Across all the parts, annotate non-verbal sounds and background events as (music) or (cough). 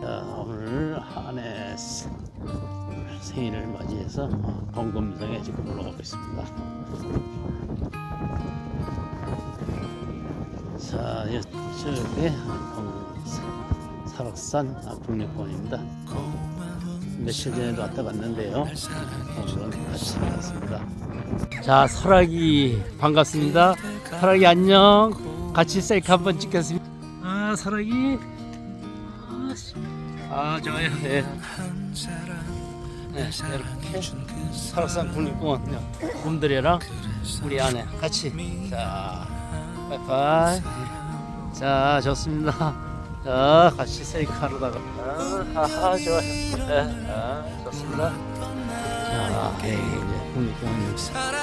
자, 오늘 한해 생일을 맞이해서 어, 범금성에 지금 올라가고 있습니다. 자, 이쪽에 설악산 국립공원입니다. 며칠 전에도 왔다 갔는데요. 오늘은 같이 왔습니다. 자, 설악이 반갑습니다. 설악이 안녕. 같이 셀카 한번 찍겠습니다. 아, 설악이. 아, 씨. 아 좋아요. 예. 네, 이렇게 설악산 국립공원 곰들이랑 우리 아내 같이 자 바이바이. 자 좋습니다. 자 같이 셀카로다가 아, 하하 좋아요. 네, 아, 좋습니다. 자 예, 이제 국립공원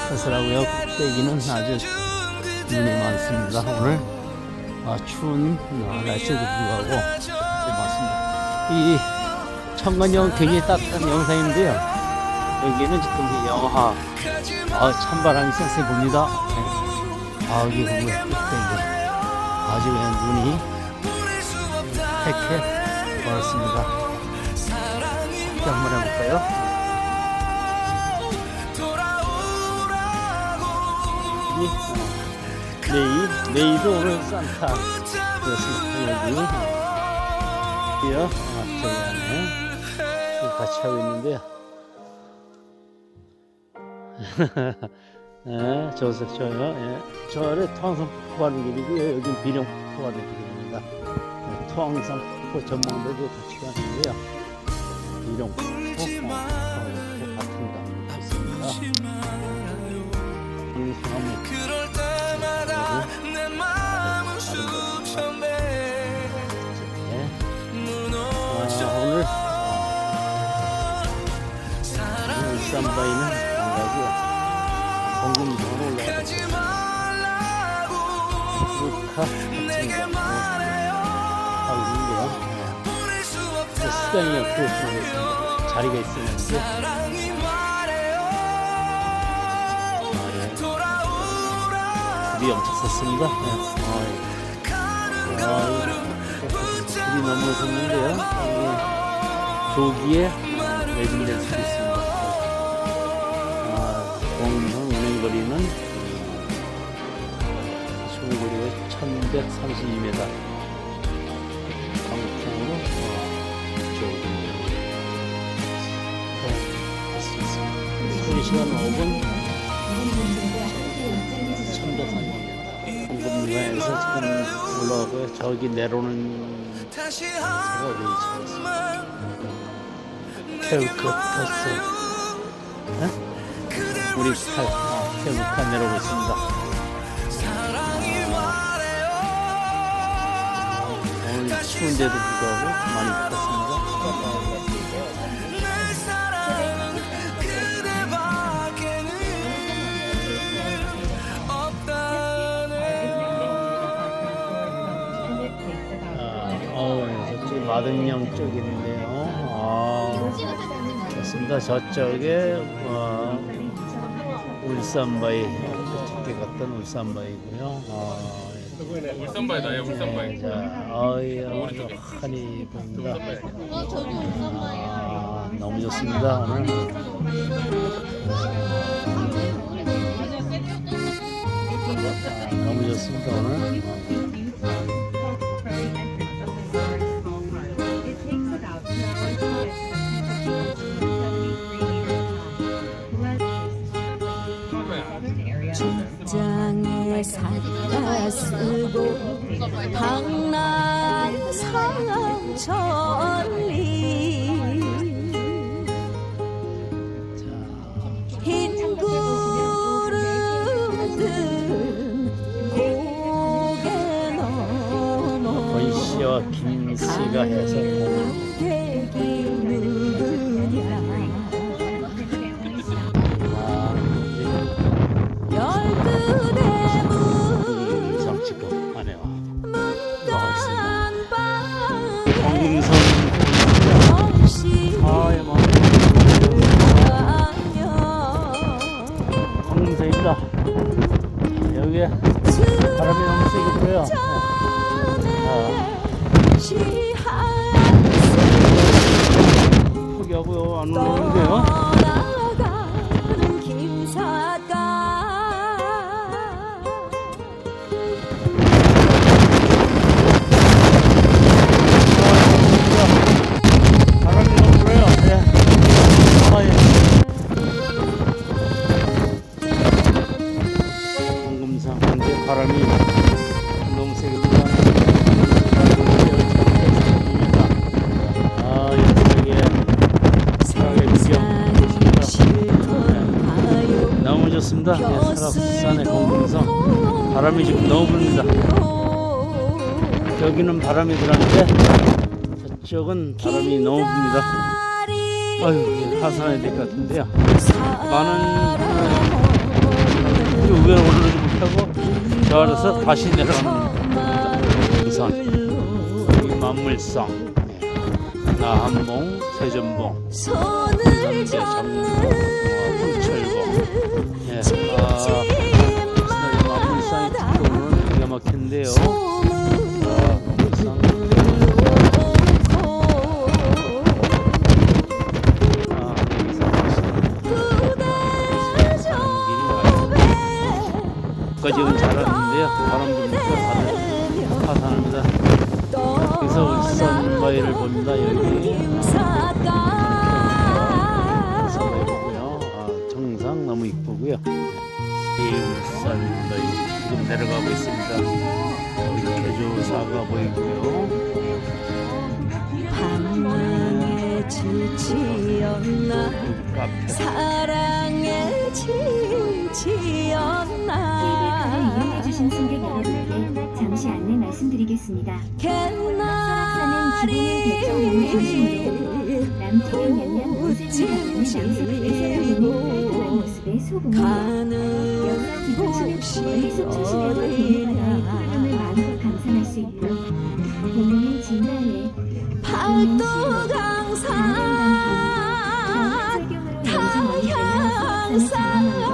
서슬하고요. 꼭대기는 아주 눈이 많습니다. 오늘 아, 추운 어, 날씨에도 불구하고 네, 많습니다. 이 청관영 굉장히 따뜻한 영상인데요. 여기는 지금 이 영하 아, 찬바람이 쌩쌩 봅니다. 네. 아 여기 보면 아주 그냥 눈이 팩해 멀었습니다. 함께 한번 해볼까요? 이, 어, 네이 네이도 오늘 산타 그렇습니다. 여기 이요 아, 저기 안에 같이 하고 있는데요. (laughs) 예, 저서 저요. 예. 저를 토항산 폭포 가는 길이고요. 여긴 비룡 폭포 가는 길입니다. 예, 토항산 폭포 전망대도 같이 가는데요. 비룡 폭포, 어, 같은 강 있습니다. 이 상암 그 사랑이 울산바위는 안 가고요. 공군이동으로 올라가고 가지 말라고 루카 내게 같은 말해요 하고 있는데요. 보낼 수그 없다 수당이 옆에 있습니다. 자리가. 돌아오라 물이 엄청 섰습니다. 예. 가는 아, 물이 너무 섰는데요. 이 조기에 매진될 수도 있습니다. 거리는 총거리가 1132m. 방풍으로 어. 소리 시간 5분 1132m. 공급문화에서 지금 올라오고요. 저기 내려오는 차가 어디 우리 스타일 아, 케이크가 내려오고 있습니다. 추운데도 불구하고 많이 없다네 아, 마등령 쪽인데요. 아, 좋습니다. 저쪽에 어, 울산바위 그때 갔던 울산바위고요. 아, 예, 울산바이. 네, 자, 어이, 환히 보입니다. 어, 저도 울산바예요. 아, 너무 좋습니다. 오늘. 아, 너무 좋습니다 오늘. 장 쓰고 방랑상 천리. 흰 구름 든 고개 넘어 권 씨와 김 씨가 해서 방 바람이 지금 너무 붑니다. 여기는 바람이 불었는데 저쪽은 바람이 너무 붑니다. 아유 하산해야 될 것 같은데요. 많은 이 위에 오르지 못하고 저 아래서 다시 내려가는 우선 이 만물성 예. 나한봉 세전봉 정봉 풍철봉 아, 아, 길이 까지는 잘하는데요. 바람 다들 하산합니다. 여기서 울산 바위를 봅니다. 여기 울산 바위. 아, 너무 이쁘고요. 이 울산 바위 내려가고 있습니다. 여기 개조사가 보이고요. 방황에 지치었나 사랑에 지치었나 케이블카를 이용해 주신 승객 여러분께 잠시 안내 말씀드리겠습니다. 가는 여기서 기본시는 멀리 속초시대와 대리바다의 푸르름을 마음껏 감상할 수 있고 공릉은 진달래, 팔도 강산 강산 설경으로 연중 언니되는 설악산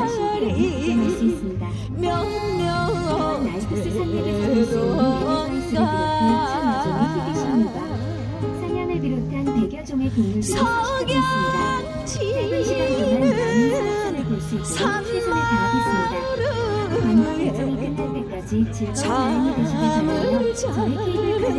희귀십니다. 사냥을 비롯한 100여 종의 동물들이 서식하고 있습니다. 짧은 시간 동안 많은 설악산을 볼 수 있도록 최선을 다하겠습니다. 관광 일정이 끝날 때까지 즐거운 여행이 되시길 바라며 저희 케이블카를